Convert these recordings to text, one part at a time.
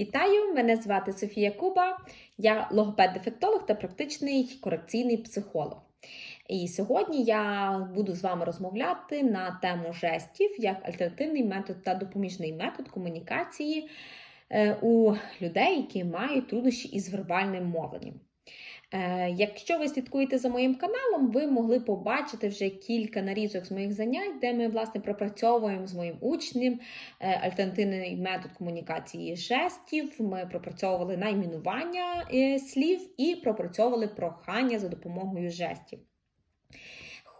Вітаю! Мене звати Софія Куба, я логопед-дефектолог та практичний корекційний психолог. І сьогодні я буду з вами розмовляти на тему жестів як альтернативний метод та допоміжний метод комунікації е, у людей, які мають труднощі із вербальним мовленням. Е, Якщо ви слідкуєте за моїм каналом, ви могли побачити вже кілька нарізок з моїх занять, де ми власне пропрацьовуємо з моїм учнем е, альтернативний метод комунікації жестів. Ми пропрацьовували найменування е, слів і пропрацьовували прохання за допомогою жестів.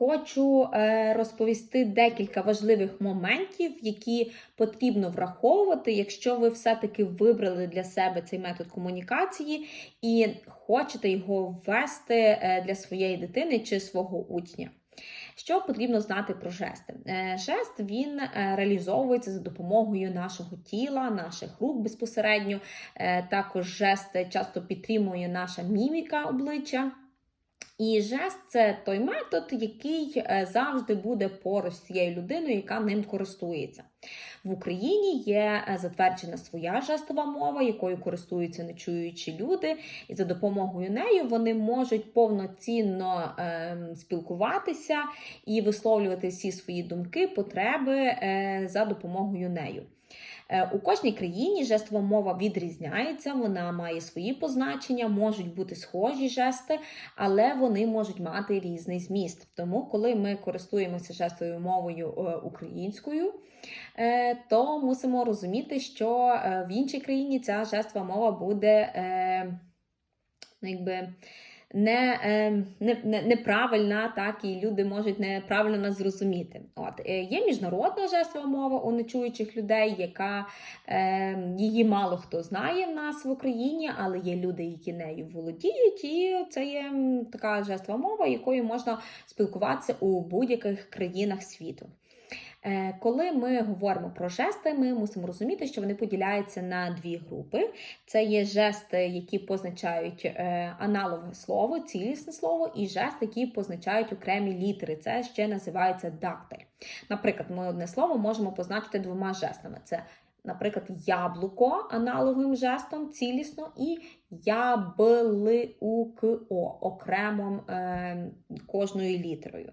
Хочу е, розповісти декілька важливих моментів, які потрібно враховувати, якщо ви все-таки вибрали для себе цей метод комунікації і хочете його ввести е, для своєї дитини чи свого учня. Що потрібно знати про жести? Е, Жест він реалізовується за допомогою нашого тіла, наших рук безпосередньо. Також жест часто підтримує наша міміка обличчя. І жест це той метод, який е, завжди буде поруч з цією людиною, яка ним користується. В Україні є е, затверджена своя жестова мова, якою користуються нечуючі люди, і за допомогою неї вони можуть повноцінно е, спілкуватися і висловлювати всі свої думки, потреби е, за допомогою нею. Е, У кожній країні жестова мова відрізняється, вона має свої позначення, можуть бути схожі жести, але вони можуть мати різний зміст. Тому, коли ми користуємося жестовою мовою е, українською, е, то мусимо розуміти, що в іншій країні ця жестова мова буде ну, якби не, е, не, не, неправильна, так, і люди можуть неправильно нас зрозуміти. От, е, Є міжнародна жестова мова у нечуючих людей, яка е, її мало хто знає в нас в Україні, але є люди, які нею володіють, і це є така жестова мова, якою можна спілкуватися у будь-яких країнах світу. Е, Коли ми говоримо про жести, ми мусимо розуміти, що вони поділяються на дві групи. Це є жести, які позначають е, аналогове слово, цілісне слово, і жести, які позначають окремі літери. Це ще називається дактиль. Наприклад, ми одне слово можемо позначити двома жестами: це, наприклад, яблуко аналоговим жестом цілісно, і яблиуко окремо е, кожною літерою.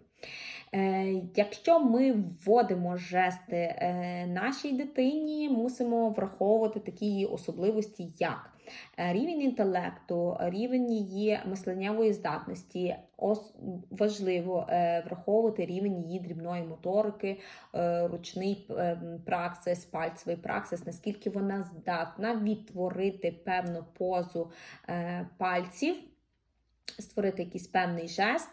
Е, Якщо ми вводимо жести е, нашій дитині, мусимо враховувати такі особливості, як рівень інтелекту, рівень її мисленнєвої здатності. Ос- Важливо е, враховувати рівень її дрібної моторики, е, ручний е, праксис, пальцевий праксис, наскільки вона здатна відтворити певну позу е, пальців створити якийсь певний жест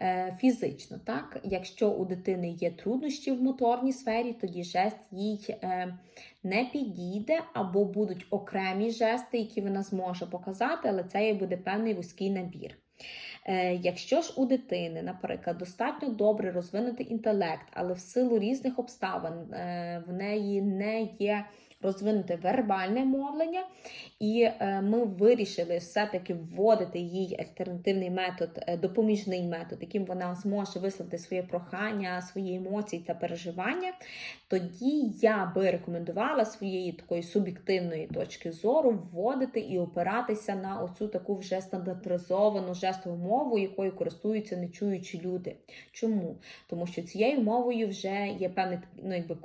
е, фізично. Так? Якщо у дитини є труднощі в моторній сфері, тоді жест їй е, не підійде, або будуть окремі жести, які вона зможе показати, але це їй буде певний вузький набір. Е, Якщо ж у дитини, наприклад, достатньо добре розвинутий інтелект, але в силу різних обставин в неї не є розвинуте вербальне мовлення, і е, ми вирішили все-таки вводити їй альтернативний метод, е, допоміжний метод, яким вона зможе висловити своє прохання, свої емоції та переживання, тоді я би рекомендувала своєї такої суб'єктивної точки зору вводити і опиратися на оцю таку вже стандартизовану жестову мову, якою користуються нечуючі люди. Чому? Тому що цією мовою вже є певний ну, якби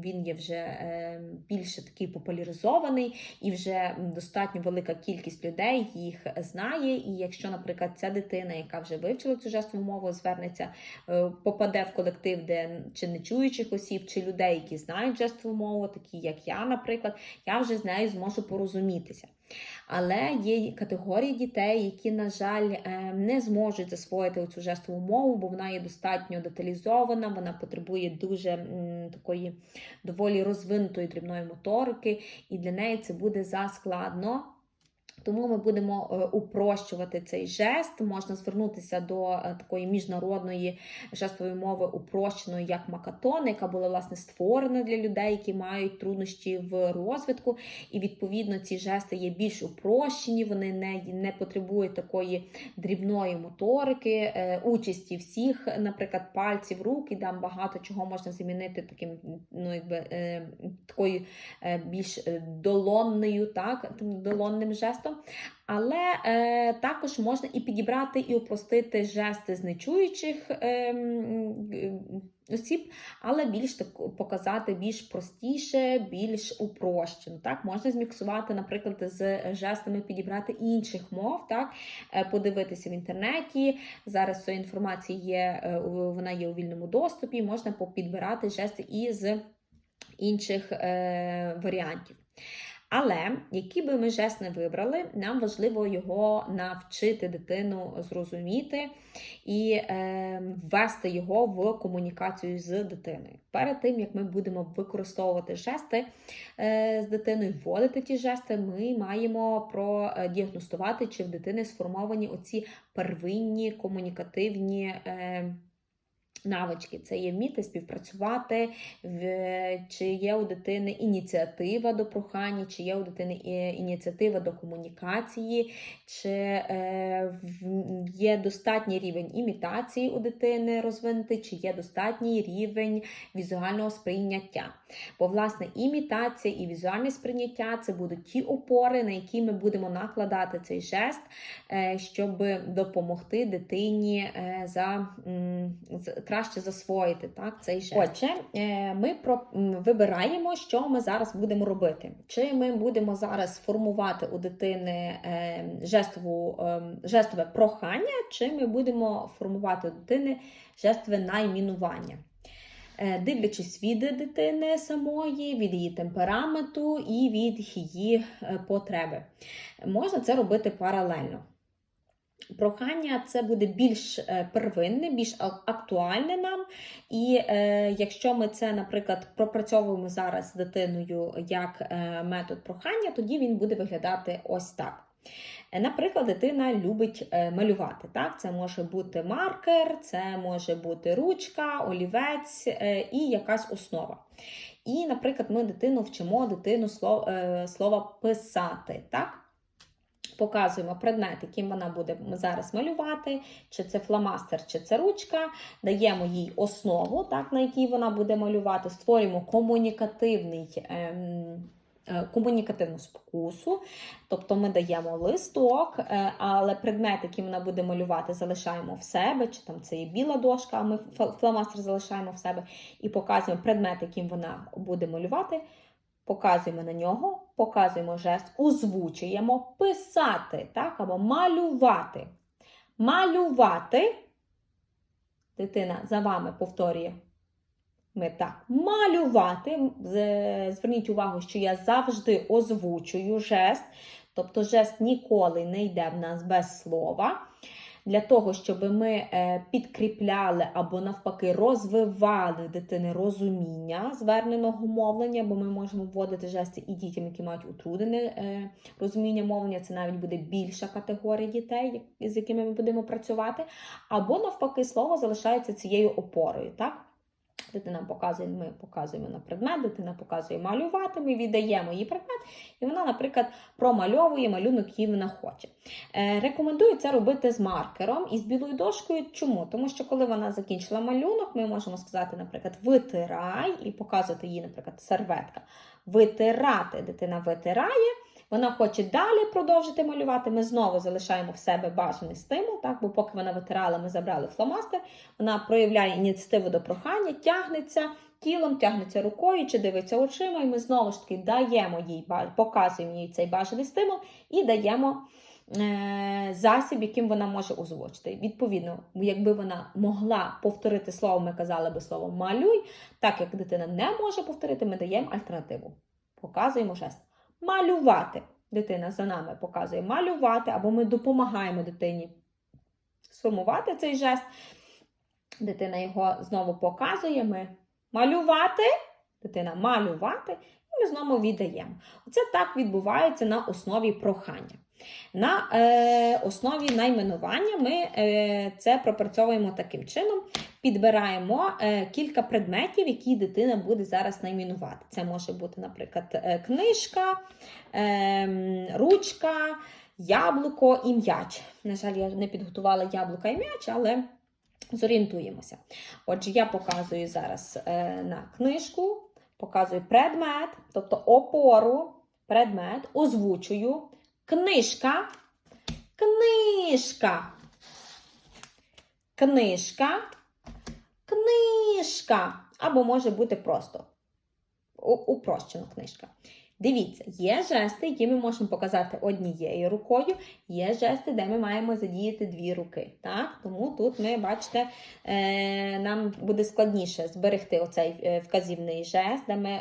він є вже е, більше такий популяризований і вже достатньо велика кількість людей їх знає. І якщо, наприклад, ця дитина, яка вже вивчила цю жестову мову, звернеться, е, попаде в колектив, де чи нечуючих осіб, чи людей, які знають жестову мову, такі як я, наприклад, я вже з нею зможу порозумітися. Але є категорії дітей, які, на жаль, е, не зможуть засвоїти цю жестову мову, бо вона є достатньо деталізована, вона потребує дуже такої доволі розвинутої дрібної моторики, і для неї це буде заскладно. Тому ми будемо е, упрощувати цей жест. Можна звернутися до е, такої міжнародної жестової мови упрощеної, як Макатон, яка була власне створена для людей, які мають труднощі в розвитку. І відповідно ці жести є більш упрощені, вони не, не потребують такої дрібної моторики, е, участі всіх, наприклад, пальців, рук, і там багато чого можна замінити таким, ну якби такою більш долонною, так, долонним жестом. Але е, також можна і підібрати і упростити жести з нечуючих е, е, осіб, але більш так показати більш простіше, більш упрощено. Так? Можна зміксувати, наприклад, з жестами підібрати інших мов, так? Е, подивитися в інтернеті. Зараз ця інформація є, е, вона є у вільному доступі, можна попідбирати жести і з інших е, варіантів. Але який би ми жест не вибрали, нам важливо його навчити дитину зрозуміти і е, ввести його в комунікацію з дитиною. Перед тим як ми будемо використовувати жести е, з дитиною, вводити ті жести, ми маємо продіагностувати, чи в дитини сформовані оці первинні комунікативні. Е, Навички це є вміти співпрацювати, чи є у дитини ініціатива до прохання, чи є у дитини ініціатива до комунікації, чи е, є достатній рівень імітації у дитини розвинутий, чи є достатній рівень візуального сприйняття. Бо, власне, імітація і візуальне сприйняття це будуть ті опори, на які ми будемо накладати цей жест, е, щоб допомогти дитині е, за, з- краще засвоїти так, цей жест. Отже, е, ми про, вибираємо, що ми зараз будемо робити. Чи ми будемо зараз формувати у дитини е, жестову, е, жестове прохання, чи ми будемо формувати у дитини жестове наймінування. Дивлячись від дитини самої, від її темпераменту і від її потреби. Можна це робити паралельно. Прохання це буде більш е, первинне, більш актуальне нам. І е, якщо ми це, наприклад, пропрацьовуємо зараз з дитиною як е, метод прохання, тоді він буде виглядати ось так. Наприклад, дитина любить е, малювати. Так? Це може бути маркер, це може бути ручка, олівець е, і якась основа. І, наприклад, ми дитину вчимо дитину слова писати. Так? Показуємо предмет, яким вона буде зараз малювати, чи це фломастер, чи це ручка, даємо їй основу, так, на якій вона буде малювати, створюємо комунікативний. Ем, е, Комунікативну спокусу, тобто ми даємо листок, е, але предмет, який вона буде малювати, залишаємо в себе, чи там це є біла дошка, а ми фл- фломастер залишаємо в себе. І показуємо предмет, яким вона буде малювати, показуємо на нього, показуємо жест, озвучуємо писати, так, або малювати. Малювати. Дитина за вами повторює. Ми так, малювати. Зверніть увагу, що я завжди озвучую жест, тобто жест ніколи не йде в нас без слова. Для того, щоб ми е, підкріпляли або навпаки розвивали дитини розуміння зверненого мовлення, бо ми можемо вводити жести і дітям, які мають утруднене е, розуміння мовлення, це навіть буде більша категорія дітей, з якими ми будемо працювати, або навпаки, слово залишається цією опорою. Так? Дитина показує, ми показуємо на предмет, дитина показує малювати, ми віддаємо їй предмет, і вона, наприклад, промальовує малюнок, який вона хоче. Е, рекомендую це робити з маркером і з білою дошкою. Чому? Тому що коли вона закінчила малюнок, ми можемо сказати, наприклад, витирай і показувати їй, наприклад, серветка. Витирати. Дитина витирає. Вона хоче далі продовжити малювати. Ми знову залишаємо в себе бажаний стимул, так, бо поки вона витирала, ми забрали фломастер. Вона проявляє ініціативу до прохання, тягнеться тілом, тягнеться рукою чи дивиться очима, і ми знову ж таки даємо їй показуємо їй цей бажаний стимул і даємо. е, Засіб, яким вона може озвучити. Відповідно, якби вона могла повторити слово, ми казали би слово малюй. Так як дитина не може повторити, ми даємо альтернативу. Показуємо жест. Малювати. Дитина за нами показує малювати, або ми допомагаємо дитині сформувати цей жест. Дитина його знову показує. Ми малювати. Дитина малювати. І ми знову віддаємо. Оце так відбувається на основі прохання. На е, основі найменування ми е, це пропрацьовуємо таким чином. Підбираємо е, кілька предметів, які дитина буде зараз найменувати. Це може бути, наприклад, е, книжка, е, ручка, яблуко і м'яч. На жаль, я не підготувала яблука і м'яч, але зорієнтуємося. Отже, я показую зараз на книжку, показую предмет, тобто опору, предмет, озвучую. Книжка, книжка, книжка, книжка. Або може бути просто упрощена книжка. Дивіться, є жести, які ми можемо показати однією рукою, є жести, де ми маємо задіяти дві руки. Так? Тому тут ми, бачите, е, нам буде складніше зберегти оцей е, вказівний жест, де ми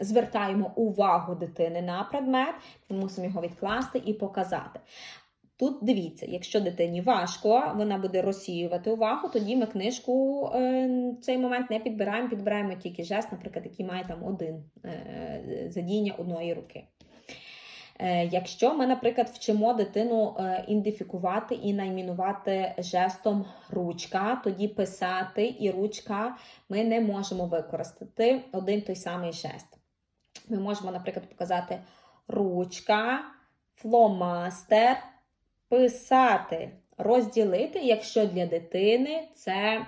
звертаємо увагу дитини на предмет, ми мусимо його відкласти і показати. Тут дивіться, якщо дитині важко, вона буде розсіювати увагу, тоді ми книжку е, в цей момент не підбираємо, підбираємо тільки жест, наприклад, який має там один е, задіяння одної руки. Е, Якщо ми, наприклад, вчимо дитину е, ідентифікувати і наймінувати жестом ручка, тоді писати і ручка ми не можемо використати один той самий жест. Ми можемо, наприклад, показати ручка, фломастер, писати, розділити, якщо для дитини це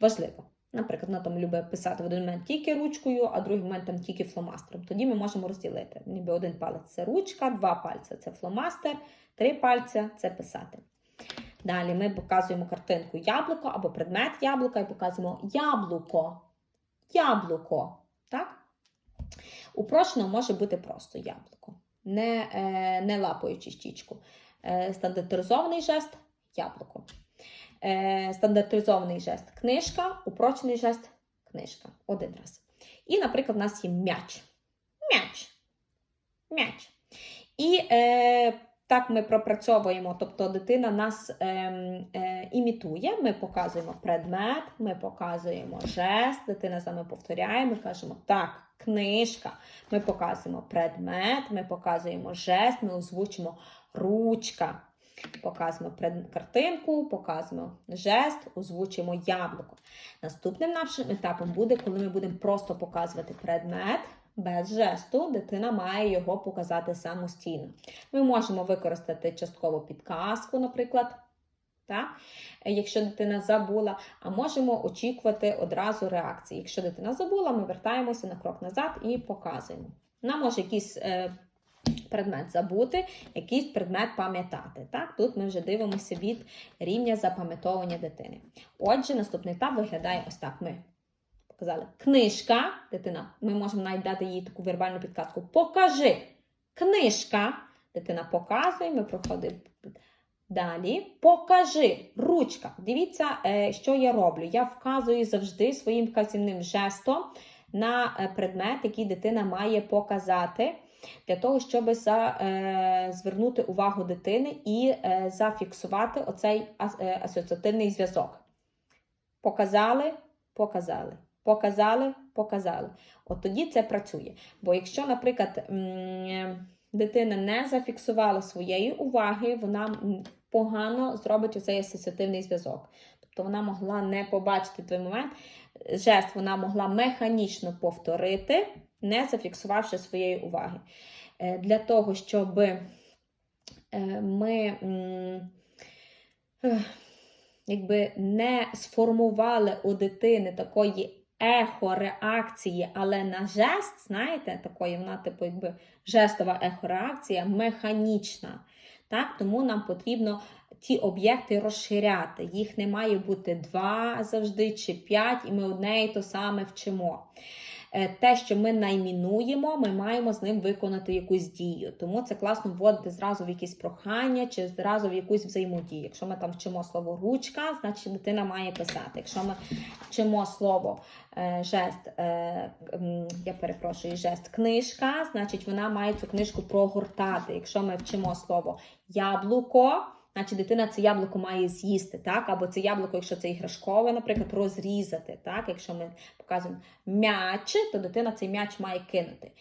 важливо. Наприклад, вона там любить писати в один момент тільки ручкою, а другий момент там тільки фломастером. Тоді ми можемо розділити. Ніби один палець це ручка, два пальці це фломастер, три пальця це писати. Далі ми показуємо картинку яблуко або предмет яблука і показуємо яблуко. Яблуко. Так? Упрощено може бути просто яблуко, не, е, не лапаючи щічку. Е, стандартизований жест яблуко. Е, стандартизований жест книжка, упрочений жест книжка. Один раз. І, наприклад, у нас є м'яч. М'яч. М'яч. І е, так ми пропрацьовуємо, тобто дитина нас е, е, імітує, ми показуємо предмет, ми показуємо жест, дитина з нами повторяє, ми кажемо так, книжка. Ми показуємо предмет, ми показуємо жест, ми озвучимо ручка. Показуємо картинку, показуємо жест, озвучуємо яблуко. Наступним нашим етапом буде, коли ми будемо просто показувати предмет без жесту, дитина має його показати самостійно. Ми можемо використати часткову підказку, наприклад. Так? Якщо дитина забула, а можемо очікувати одразу реакції. Якщо дитина забула, ми вертаємося на крок назад і показуємо. Нам може якийсь е, предмет забути, якийсь предмет пам'ятати. Так? Тут ми вже дивимося від рівня запам'ятовування дитини. Отже, наступний етап виглядає ось так. Ми показали книжка, дитина, ми можемо навіть дати їй таку вербальну підказку. Покажи книжка. Дитина показує, ми проходимо далі. Покажи ручка. Дивіться, е, що я роблю. Я вказую завжди своїм вказівним жестом на е, предмет, який дитина має показати, для того, щоб за, е, звернути увагу дитини і е, зафіксувати оцей е, асоціативний зв'язок. Показали, показали. Показали, показали. От тоді це працює. Бо якщо, наприклад, дитина не зафіксувала своєї уваги, вона погано зробить оцей асоціативний зв'язок. Тобто вона могла не побачити той момент, жест вона могла механічно повторити, не зафіксувавши своєї уваги. Е, Для того, щоб е, ми якби не сформували у дитини такої ехореакції, але на жест, знаєте, такої вона, типу, якби жестова ехореакція, механічна. Так? Тому нам потрібно ті об'єкти розширяти. Їх не має бути два завжди чи п'ять, і ми одне і то саме вчимо. Е, Те, що ми наймінуємо, ми маємо з ним виконати якусь дію. Тому це класно вводити зразу в якісь прохання чи зразу в якусь взаємодію. Якщо ми там вчимо слово ручка, значить дитина має писати. Якщо ми вчимо слово е, жест, е, я перепрошую, жест книжка, значить вона має цю книжку прогортати. Якщо ми вчимо слово яблуко, значить дитина це яблуко має з'їсти, так? Або це яблуко, якщо це іграшкове, наприклад, розрізати. так? Якщо ми показуємо м'яч, то дитина цей м'яч має кинути.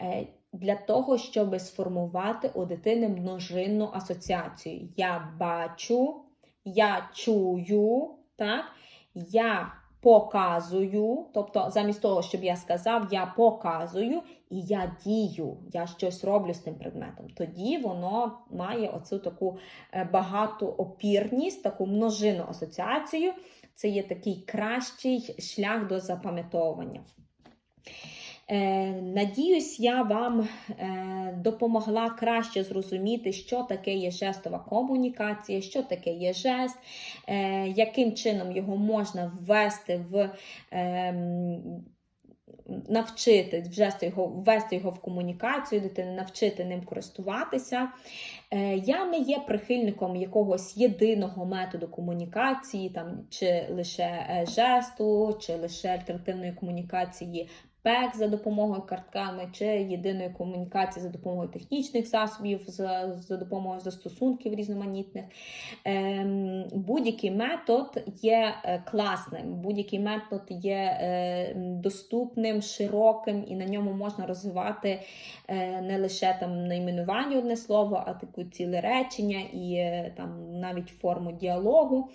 Е, Для того, щоб сформувати у дитини множинну асоціацію. Я бачу, я чую, так? я показую, тобто, замість того, щоб я сказав, я показую і я дію, я щось роблю з тим предметом. Тоді воно має оцю таку е, багатоопірність, таку множину асоціацію. Це є такий кращий шлях до запам'ятовування. Е, Надіюсь, я вам е, допомогла краще зрозуміти, що таке є жестова комунікація, що таке є жест, е, яким чином його можна ввести в. Навчити ввести його, ввести його в комунікацію, дитини, навчити ним користуватися. Я не є прихильником якогось єдиного методу комунікації, там, чи лише жесту, чи лише альтернативної комунікації ПЕК за допомогою картками, чи єдиної комунікації за допомогою технічних засобів, за, за допомогою застосунків різноманітних. Ем, Будь-який метод є е, класним, будь-який метод є е, доступним, широким, і на ньому можна розвивати е, не лише там найменування одне слово, а таку ціле речення і там навіть форму діалогу.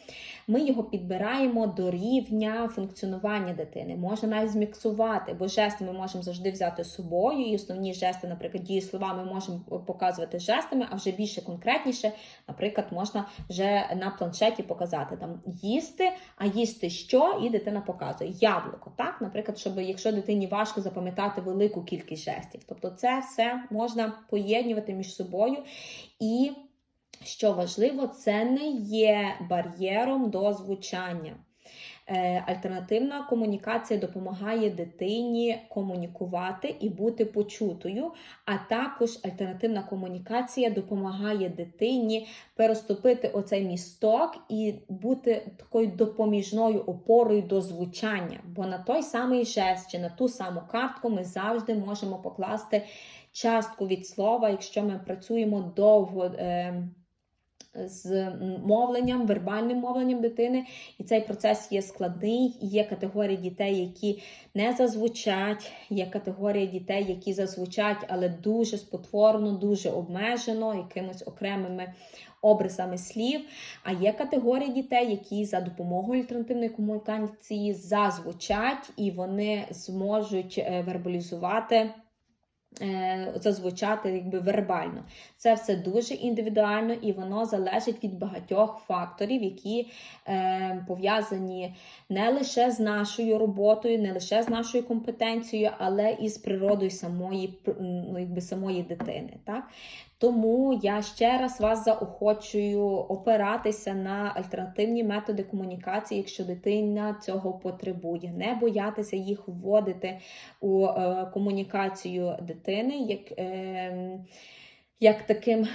Ми його підбираємо до рівня функціонування дитини. Можна навіть зміксувати, бо жести ми можемо завжди взяти з собою. І основні жести, наприклад, дії слова ми можемо показувати жестами, а вже більше конкретніше, наприклад, можна вже на планшеті показати там їсти, а їсти що, і дитина показує яблуко. Так, наприклад, щоб якщо дитині важко запам'ятати велику кількість жестів. Тобто, це все можна поєднувати між собою і. Що важливо, це не є бар'єром до звучання. Е, Альтернативна комунікація допомагає дитині комунікувати і бути почутою, а також альтернативна комунікація допомагає дитині переступити оцей місток і бути такою допоміжною опорою до звучання. Бо на той самий жест чи на ту саму картку ми завжди можемо покласти частку від слова, якщо ми працюємо довго. Е, з мовленням, вербальним мовленням дитини, і цей процес є складний. Є категорії дітей, які не зазвучать, є категорія дітей, які зазвучать, але дуже спотворно, дуже обмежено, якимись окремими образами слів. А є категорія дітей, які за допомогою альтернативної комунікації зазвучать і вони зможуть е, вербалізувати. Е, зазвучати якби вербально. Це все дуже індивідуально і воно залежить від багатьох факторів, які е, пов'язані не лише з нашою роботою, не лише з нашою компетенцією, але і з природою самої ну, якби, самої дитини. Так? Тому я ще раз вас заохочую опиратися на альтернативні методи комунікації, якщо дитина цього потребує, не боятися їх вводити у е, комунікацію дитини. Як е, як таким,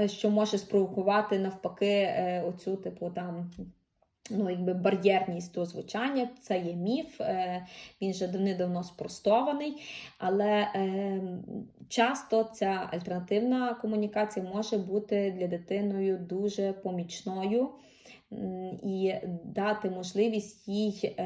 е, що може спровокувати навпаки е, оцю типу там ну, якби бар'єрність до звучання, це є міф, е, він вже давним-давно спростований, але е, часто ця альтернативна комунікація може бути для дитиною дуже помічною і дати можливість їй.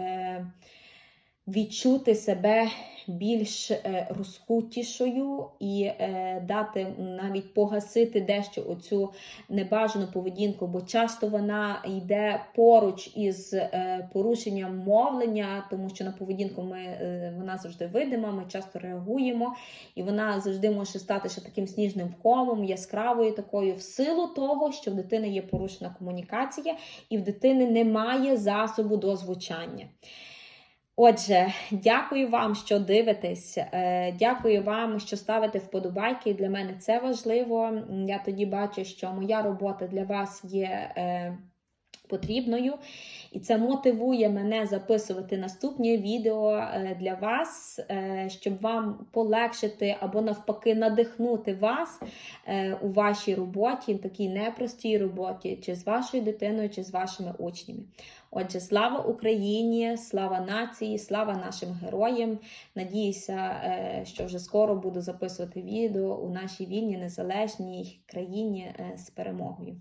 Відчути себе більш е, розкутішою і е, дати навіть погасити дещо оцю небажану поведінку, бо часто вона йде поруч із е, порушенням мовлення, тому що на поведінку ми вона завжди видима, ми часто реагуємо, і вона завжди може стати ще таким сніжним комом, яскравою такою в силу того, що в дитини є порушена комунікація, і в дитини немає засобу до звучання. Отже, дякую вам, що дивитесь. Е, дякую вам, що ставите вподобайки. Для мене це важливо. Я тоді бачу, що моя робота для вас є е, потрібною. І це мотивує мене записувати наступні відео е, для вас, щоб вам полегшити або навпаки надихнути вас у вашій роботі, такій непростій роботі, чи з вашою дитиною, чи з вашими учнями. Отже, слава Україні, слава нації, слава нашим героям. Надіюся, е, що вже скоро буду записувати відео у нашій вільній незалежній країні е, з перемогою.